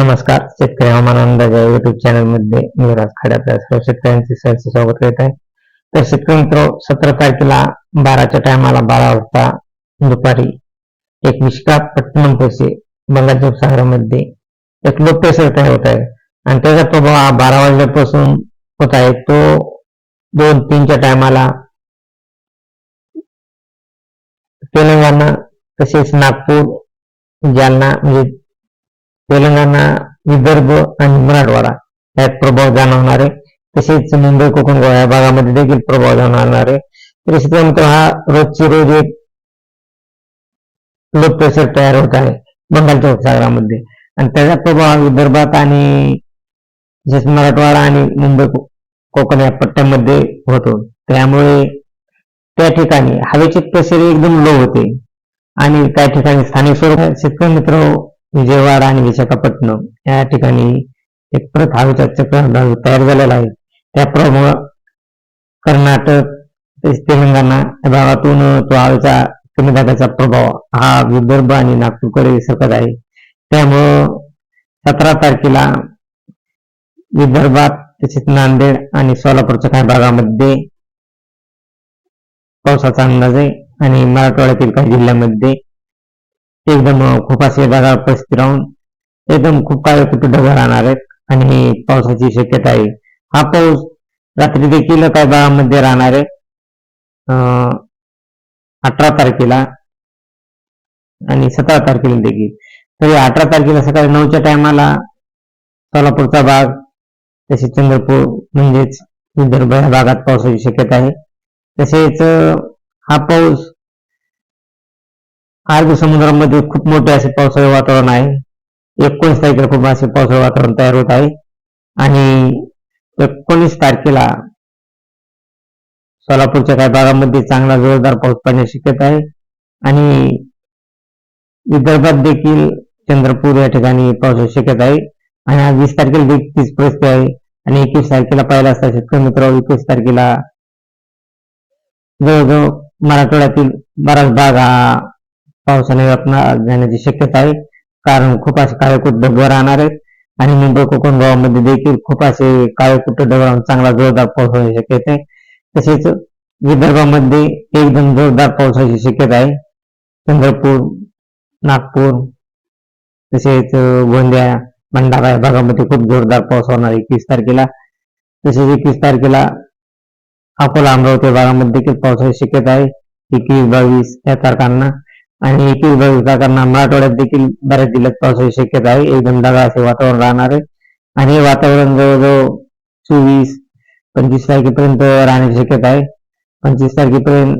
नमस्कार शेतकरी हवामान अंदाजा युट्यूब चॅनलमध्ये मी राज खड्याचा सर्व शेतकऱ्यांचे सहर्ष स्वागत करत आहे. तर शेतकरी मित्र सतरा तारखेला बाराच्या टायमाला बारा वाजता दुपारी एक विशाखापट्टणम पैसे बंगालच्या उपसागरामध्ये एक लोकप्रेसर तयार होत आहे. आणि त्याचा प्रभाव हा बारा वाजल्यापासून होत आहे. तो दोन तीनच्या टायमाला तेलंगणा तसेच नागपूर जालना म्हणजे तेलंगणा विदर्भ आणि मराठवाडा यात प्रभाव जाणवणार. आहे तसेच मुंबई कोकण गोवा या भागामध्ये देखील प्रभाव जाणवणार. आहे तर हा रोजची रोज एक लो प्रेशर तयार होत आहे बंगालच्या उपसागरामध्ये. आणि त्याचा प्रभाव हा विदर्भात आणि तसेच मराठवाडा आणि मुंबई कोकण या पट्ट्यामध्ये होतो त्यामुळे त्या ठिकाणी हवेचे प्रेशर एकदम लो होते. आणि त्या ठिकाणी स्थानिक स्वरूप शेतकरी मित्र हो, विजयवाडा आणि विशाखापट्टणम या ठिकाणी एक परत हवेचा चक्रवाढ तयार झालेला आहे. त्याप्रमाणे कर्नाटक तसेच तेलंगणा या भागातून तो हवेचा कमी दाबाचा प्रभाव हा विदर्भ आणि नागपूरकडे सरकत आहे. त्यामुळं सतरा तारखेला विदर्भात तसेच नांदेड आणि सोलापूरच्या काही भागामध्ये पावसाचा अंदाज आहे आणि मराठवाड्यातील काही जिल्ह्यामध्ये एकदम खूप असे ढगाळ परिस्थिती राहून एकदम खूप काळे कुठे ढगाळ राहणार आहेत आणि पावसाची शक्यता आहे. हा पाऊस रात्री देखील काही भागामध्ये राहणार आहे. अं, अठरा तारखेला आणि सतरा तारखेला देखील. तरी अठरा तारखेला सकाळी नऊच्या टायमाला सोलापूरचा भाग तसेच चंद्रपूर म्हणजेच विदर्भ या भागात पावसाची शक्यता आहे. तसेच हा पाऊस अरबी समुद्रामध्ये खूप मोठे असे पावसाळी वातावरण आहे. एकोणीस तारखेला खूप असे पावसाळी वातावरण तयार होत आहे. आणि एकोणीस तारखेला सोलापूरच्या काही भागामध्ये चांगला जोरदार पाऊस पडण्याची शक्यता आहे. आणि विदर्भात देखील चंद्रपूर या ठिकाणी पावसाची शक्यता आहे. आणि आज वीस तारखेला देखील तीच परिस्थिती आहे. आणि एकवीस तारखेला पाहिला असता शेतकरी मित्र एकवीस तारखेला जवळजवळ मराठवाड्यातील बराच भाग हा पावसाने व्यापणार जाण्याची शक्यता आहे. कारण खूप असे काळेकूट ढग राहणार आहेत. आणि मुंबई कोकण गोवामध्ये देखील खूप असे काळेकुट ढग चांगला जोरदार पाऊस होण्याची शक्यता आहे. तसेच विदर्भामध्ये एकदम जोरदार पावसाची शक्यता आहे. चंद्रपूर नागपूर तसेच गोंदिया भंडारा या भागामध्ये खूप जोरदार पाऊस होणार एकवीस तारखेला. तसेच एकवीस तारखेला अकोला अमरावती भागामध्ये देखील पावसाची शक्यता आहे. एकवीस बावीस या तारखांना आणि एकवीस बावीस मराठवाड्यात देखील बऱ्याच जिल्ह्यात पावसाची शक्यता आहे. एकदम ढगाळ असे वातावरण राहणार आहे. आणि हे वातावरण जवळजवळ चोवीस पंचवीस तारखेपर्यंत राहण्याची शक्यता आहे. पंचवीस तारखेपर्यंत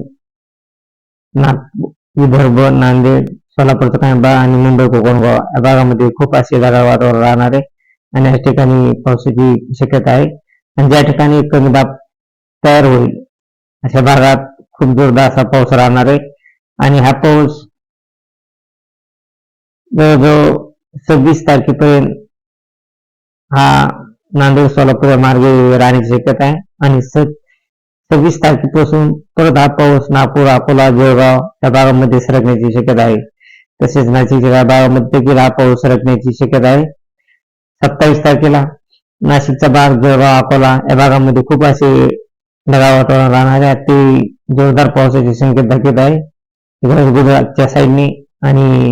नाग विदर्भ नांदेड सोलापूरचा काही भाग आणि मुंबई कोकण या भागामध्ये खूप असे ढगाळ वातावरण राहणार आहे. आणि या ठिकाणी पावसाची शक्यता आहे. आणि ज्या ठिकाणी कमी दाब तयार होईल अशा भागात खूप जोरदार असा पाऊस राहणार आहे. आणि हा पाऊस जवळजवळ सव्वीस तारखेपर्यंत हा नांदेड सोलापूर मार्ग मार्गे राहण्याची शक्यता आहे. आणि सव्वीस तारखेपासून परत हा पाऊस नागपूर अकोला जळगाव या भागामध्ये सरकण्याची शक्यता आहे. तसेच नाशिकच्या या भागामध्ये देखील हा पाऊस सरकण्याची शक्यता आहे. सत्तावीस तारखेला नाशिकचा भाग जळगाव अकोला या भागामध्ये खूप असे ढगाळ वातावरण राहणार आहे. ते जोरदार पावसाची संकेत दाखवत आहे गुजरातच्या साईडने आणि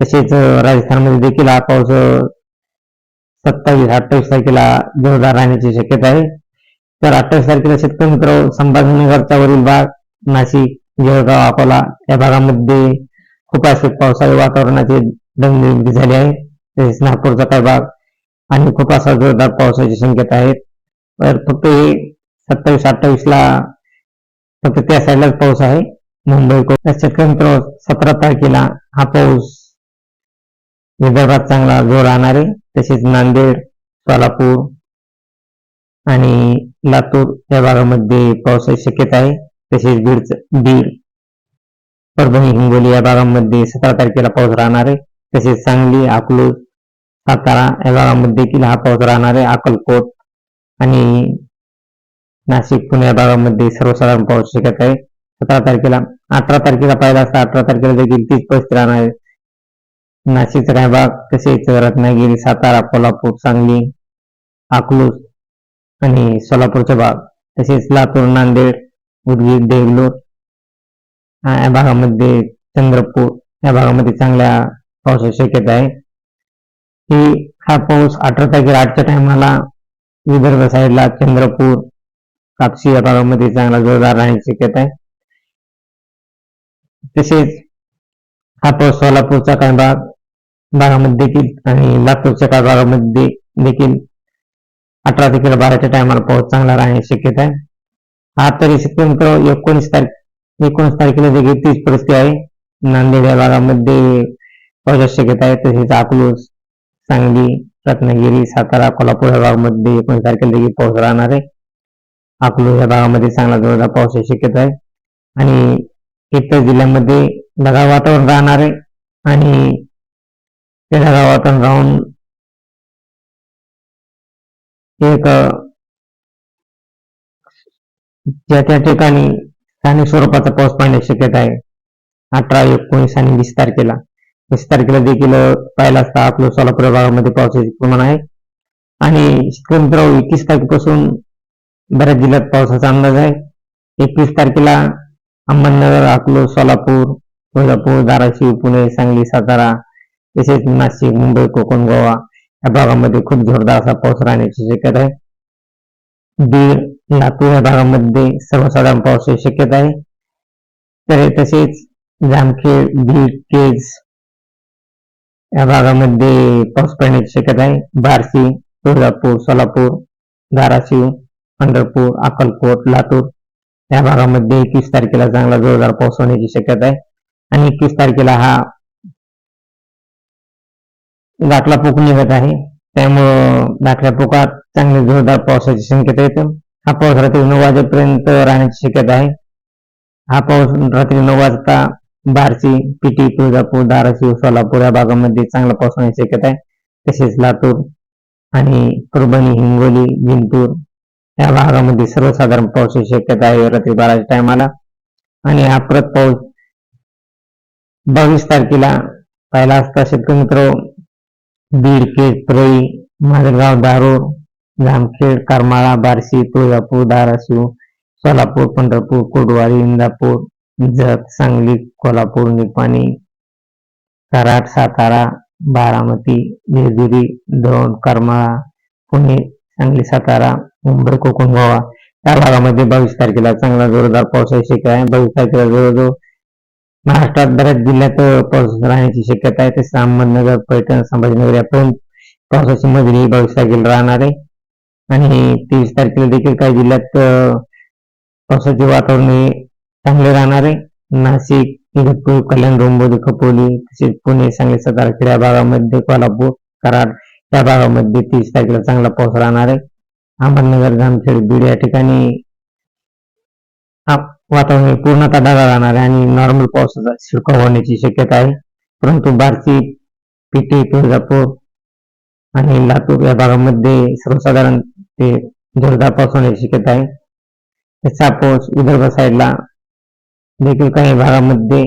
तसेच राजस्थानमध्ये देखील हा पाऊस सत्तावीस अठ्ठावीस तारखेला जोरदार राहण्याची शक्यता आहे. तर अठ्ठावीस तारखेला शेतकरी मित्र संभाजीनगरचा वरील भाग नाशिक जळगाव अकोला या भागामध्ये खूप असे पावसाळी वातावरणाचे दमनिर्मिती झाली आहे. तसेच नागपूरचा काही भाग आणि खूप असा जोरदार पावसाची शक्यता आहे. तर फक्त हे सत्तावीस अठ्ठावीस ला फक्त त्या साईडलाच पाऊस आहे. मुंबई शेतकरी मित्र सतरा तारखेला हा पाऊस विदर्भात चांगला जोर राहणार आहे तसेच नांदेड सोलापूर आणि लातूर या भागामध्ये पावसाची शक्यता आहे. तसेच बीड बीड परभणी हिंगोली या भागामध्ये सतरा तारखेला पाऊस राहणार आहे तसेच सांगली अकलूज सातारा या भागामध्ये देखील हा पाऊस राहणार आहे अक्कलकोट आणि नाशिक पुणे या भागामध्ये सर्वसाधारण पाऊस शक्यता आहे. सतरा तारखेला अठरा तारखेला पाहिला असता अठरा तारखेला देखील तीच परिस्थिती राहणार. आहे नाशिकचा रायबाग भाग तसेच रत्नागिरी सातारा कोल्हापूर सांगली अकलूज आणि सोलापूरचा भाग तसेच लातूर नांदेड उदगीर देगलूर या भागामध्ये चंद्रपूर या भागामध्ये चांगल्या पावसाची शक्यता आहे. ही हा पाऊस अठरा तारखेला आठच्या टायमाला विदर्भ साईडला चंद्रपूर कापसी या भागामध्ये चांगला जोरदार राहण्याची शक्यता आहे. तसेच हा पाऊस सोलापूरचा काही भाग भागामध्ये देखील आणि लातूरच्या काही भागामध्ये देखील अठरा तारखेला बाराच्या टायमाला पाऊस चांगला राहण्याची शक्यता आहे. हा तरी शक्यतो एकोणीस तारीख एकोणीस तारखेला देखील तीच परिस्थिती आहे. नांदेड या भागामध्ये पावसाची शक्यता आहे. तसेच अकलूज सांगली रत्नागिरी सातारा कोल्हापूर या भागामध्ये एकोणीस तारखेला देखील पाऊस राहणार आहे. अकलूज या भागामध्ये चांगला जोरदार पावसाची शक्यता आहे. आणि इतर जिल्ह्यामध्ये ढगाळ वातावरण राहणार आहे. आणि ते गावात राहून एक ज्या त्या ठिकाणी स्थानिक स्वरूपाचा पाऊस पडण्याची शक्यता आहे. अठरा एकोणीस आणि वीस तारखेला. वीस तारखेला देखील पाहिला असता आपलं सोलापूर भागामध्ये पावसाचे प्रमाण आहे. आणि शेतकरी एकवीस तारखेपासून बऱ्याच जिल्ह्यात पावसाचा अंदाज आहे. एकवीस तारखेला अहमदनगर अकलो सोलापूर तुळजापूर धाराशिव पुणे सांगली सातारा तसेच नाशिक मुंबई कोकण गोवा या भागामध्ये खूप जोरदार असा पाऊस राहण्याची शक्यता आहे. बीड लातूर या भागामध्ये सर्वसाधारण पावसाची शक्यता आहे. तर तसेच जामखेड बीड केज या भागामध्ये पाऊस पडण्याची शक्यता आहे. बार्शी तुळजापूर सोलापूर धाराशिव पंढरपूर अक्कलकोट लातूर या भागामध्ये एकवीस तारखेला चांगला जोरदार पाऊस होण्याची शक्यता आहे. आणि एकवीस तारखेला हा दाखला पोक निघत आहे. त्यामुळं दाखल्या पोकात चांगले जोरदार पावसाची शक्यता येते. हा पाऊस रात्री नऊ वाजेपर्यंत राहण्याची शक्यता आहे. हा पाऊस रात्री नऊ वाजता बारसी पिटी तुळजापूर धाराशिव सोलापूर या भागामध्ये चांगला पाऊस होण्याची शक्यता आहे. तसेच लातूर आणि परभणी हिंगोली जिंतूर या भागामध्ये सर्वसाधारण पावसाची शक्यता आहे रात्री बाराच्या टायमाला आणि हा परत पाऊस बावीस तारखेला पाहिला असता शेतकरी मित्र बीड केज परळी माजलगाव दारोर जामखेड करमाळा बार्शी तुळजापूर धाराशिव सोलापूर पंढरपूर कोडवाडी इंदापूर जत सांगली कोल्हापूर निपाणी कराड सातारा बारामती जेजुरी दौंड करमाळा पुणे सांगली सातारा मुंबई कोकण गोवा. या भागामध्ये बावीस तारखेला चांगला जोरदार पावसाची शक्यता आहे. बावीस तारखेला जवळजवळ महाराष्ट्रात बऱ्याच जिल्ह्यात पाऊस राहण्याची शक्यता आहे. तसेच अहमदनगर पैठण संभाजीनगर यापर्यंत पावसाची मजुरी बावीस तारखेला राहणार आहे. आणि तेवीस तारखेला देखील काही जिल्ह्यात पावसाचे वातावरण हे चांगले राहणार आहे. नाशिक इगतपूर कल्याण डोंबिवली खपोली तसेच पुणे सांगली सातारा या भागामध्ये कोल्हापूर कराड या भागामध्ये तीस तारखेला चांगला पाऊस राहणार आहे. अहमदनगर जामखेड बीड या ठिकाणी वातावरण पूर्णतः ढगाळ राहणार आहे आणि नॉर्मल पावसाचा शिरकाव होण्याची शक्यता आहे. परंतु बार्शी पिटी तुळजापूर आणि लातूर या भागामध्ये सर्वसाधारण ते जोरदार पाऊस होण्याची शक्यता आहे. त्याचा पाऊस विदर्भ साईडला देखील काही भागामध्ये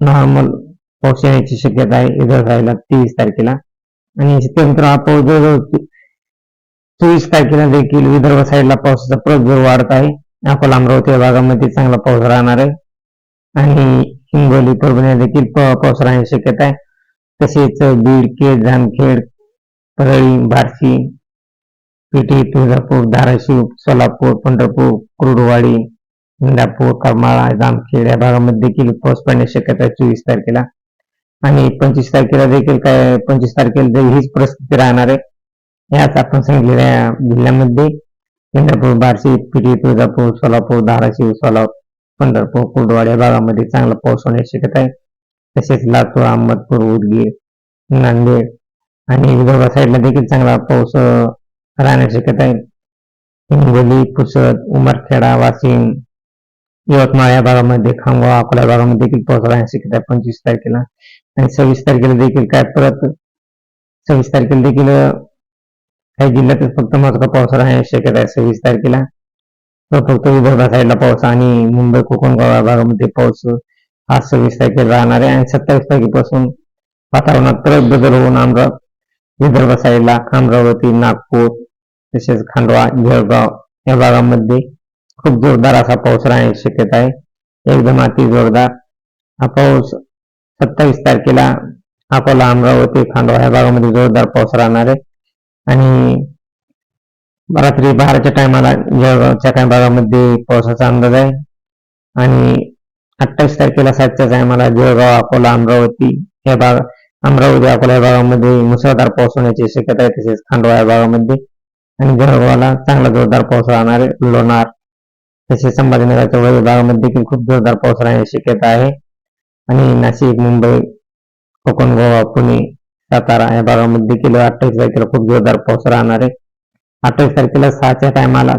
नॉर्मल पाऊस येण्याची शक्यता आहे. विदर्भ साईडला तेवीस तारखेला. आणि त्यानंतर हा पाऊस जवळजवळ चोवीस तारखेला देखील विदर्भ साईडला पावसाचा प्रजोर वाढत आहे. अकोला अमरावती या भागामध्ये चांगला पाऊस राहणार आहे. आणि हिंगोली परभणी देखील पाऊस राहण्याची शक्यता आहे. तसेच बीड केळ जामखेड परळी बार्शी पेठी तुळजापूर धाराशिव सोलापूर पंढरपूर कुरुडवाडी इंदापूर करमाळा जामखेड या भागामध्ये देखील पाऊस पडण्याची शक्यता आहे चोवीस तारखेला. आणि पंचवीस तारखेला देखील काय पंचवीस तारखेला हीच परिस्थिती राहणार आहे याच आपण सांगितलेल्या जिल्ह्यामध्ये इंदापूर बार्शी पिढी तुळजापूर सोलापूर धाराशिव सोलापूर पंढरपूर कुर्डवाडी या भागामध्ये चांगला पाऊस होण्याची शक्यता आहे. तसेच लातूर अहमदपूर उदगीर नांदेड आणि विदर्भ साईडला देखील चांगला पाऊस राहण्याची शक्यता आहे. हिंगोली पुसद उमरखेडा वाशिम यवतमाळ या भागामध्ये खामगाव अकोला भागामध्ये देखील पाऊस राहण्याची शक्यता आहे. पंचवीस तारखेला आणि सव्वीस तारखेला देखील काय परत सव्वीस तारखेला देखील काही जिल्ह्यातच फक्त मोजका पाऊस राहण्याची शक्यता आहे सव्वीस तारखेला तर फक्त विदर्भ साईडला पाऊस आणि मुंबई कोकण गोवा भागामध्ये पाऊस हा सव्वीस तारखेला राहणार आहे आणि सत्तावीस तारखेपासून वातावरणात परत बदल होऊन आमरा विदर्भ साईडला अमरावती नागपूर तसेच खांडवा, जळगाव, या भागामध्ये खूप जोरदार असा पाऊस राहण्याची शक्यता आहे एकदम अति जोरदार। हा पाऊस सत्तावीस तारखेला अकोला अमरावती खांडवा, या भागामध्ये जोरदार पाऊस राहणार आहे आणि रात्री बाराच्या टायमाला जळगावच्या काही भागामध्ये पावसाचा अंदाज आहे. आणि अठ्ठावीस तारखेला सातच्या टायमाला जळगाव अकोला अमरावती या भाग अमरावती अकोला या भागामध्ये मुसळधार पाऊस होण्याची शक्यता आहे तसेच खांडवा या भागामध्ये. आणि जळगावला चांगला जोरदार पाऊस राहणार आहे लोणार. तसेच संभाजीनगरच्या वरील भागामध्ये देखील खूप जोरदार पाऊस राहण्याची शक्यता आहे. आणि नाशिक मुंबई कोकण गोवा पुणे सातारा या भागामध्ये देखील अठ्ठावीस तारखेला खूप जोरदार पाऊस राहणार आहे. अठ्ठावीस तारखेला सहाच्या टायमाला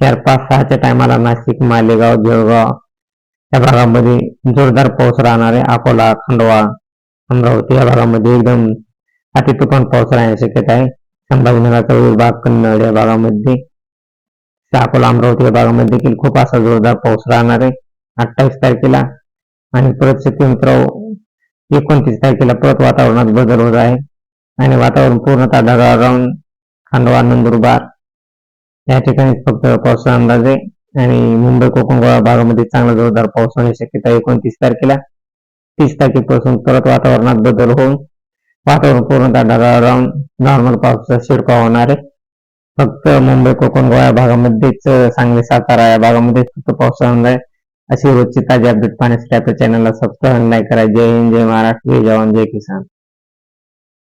चार पाच सहाच्या टायमाला नाशिक मालेगाव जळगाव या भागामध्ये जोरदार पाऊस राहणार आहे. अकोला खंडवा अमरावती या भागामध्ये एकदम अतितुफान पाऊस राहण्याची शक्यता आहे. संभाजीनगरचा विभाग कन्नड या भागामध्ये अकोला अमरावती या भागामध्ये देखील खूप असा जोरदार पाऊस राहणार आहे. अठ्ठावीस तारखेला आणि परत सत्यमित्र एकोणतीस तारखेला परत वातावरणात बदल होत आहे. आणि वातावरण पूर्णतः ढगाळ राहून खांडवा नंदुरबार या ठिकाणी फक्त पावसाचा अंदाज आहे. आणि मुंबई कोकण गोवा भागामध्ये चांगला जोरदार पाऊस होण्याची शक्यता एकोणतीस तारखेला. तीस तारखेपासून परत वातावरणात बदल होऊन वातावरण पूर्णतः ढगाळ राहून नॉर्मल पावसाचा शिरकाव होणार आहे. फक्त मुंबई कोकण गोवा भागामध्येच सांगली सातारा या भागामध्येच फक्त पावसाचा अंदाज आहे. अशी रोजची ताजी अपडेट पाहण्यासाठी आपल्या चॅनलला सबस्क्राईब नाही करा. जय हिंद जय महाराष्ट्र जय जवान जय किसान.